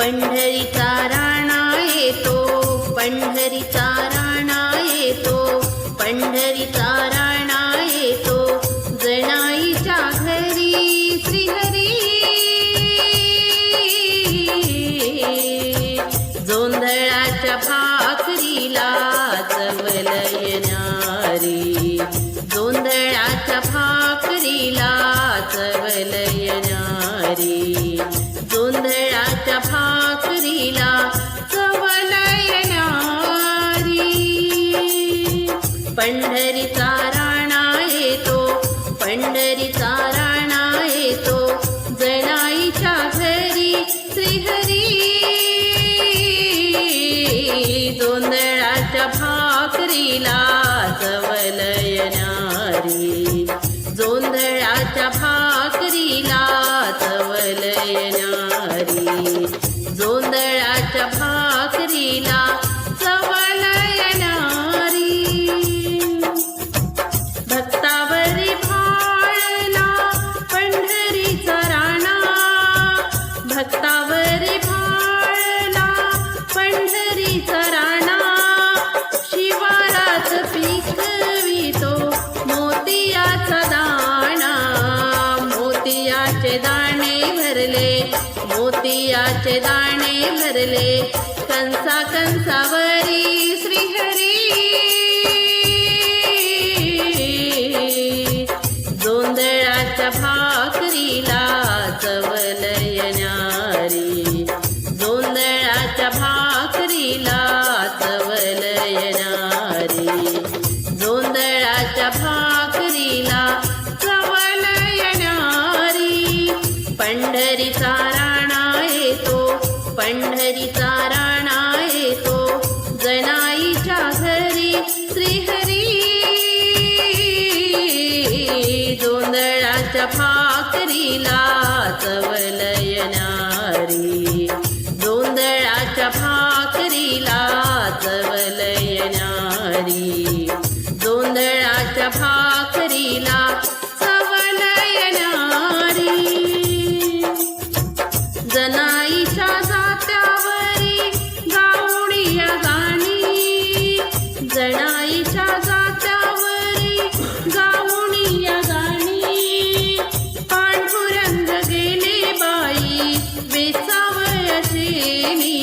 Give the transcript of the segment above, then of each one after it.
पंढरीचा राणा येतो पंढरीचा राणा येतो पंढरीचा राणा येतो जणाईच्या घरी श्रीहरी. जोंधळाच्या भाकरीला चवलयणारी जोंधळ जोंधळाच्या भाकरीला मोतियाचे दाणे भरले मोतियाचे दाणे भरले. कंसा कंसावरी श्रीहरी. जोंधळाच्या भाकरीला चवलयणारी जोंधळाच्या भाकरीला चवलयणारी पंढरीचा राणा येतो पंढरीचा राणा येतो. जनाईच्या घरी श्रीहरी जोंदळाच्या फाकरीला चवलयनारी आईच्या जात्यावरी गावणीया गाणी. जनाईच्या जात्यावरी गावणीया गाणी. पांडुरंग गेले बाई वेचावयशेनी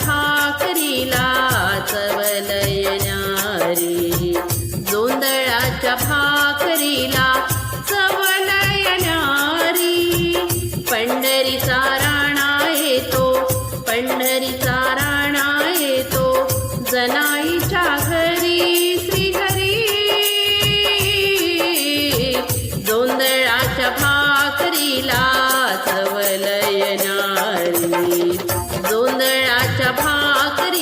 भाकरीला चवलयनारी जोंदळाच्या भाकरीला चवलयनारी पंढरीचा राणा येतो पंढरीचा राणा येतो. जना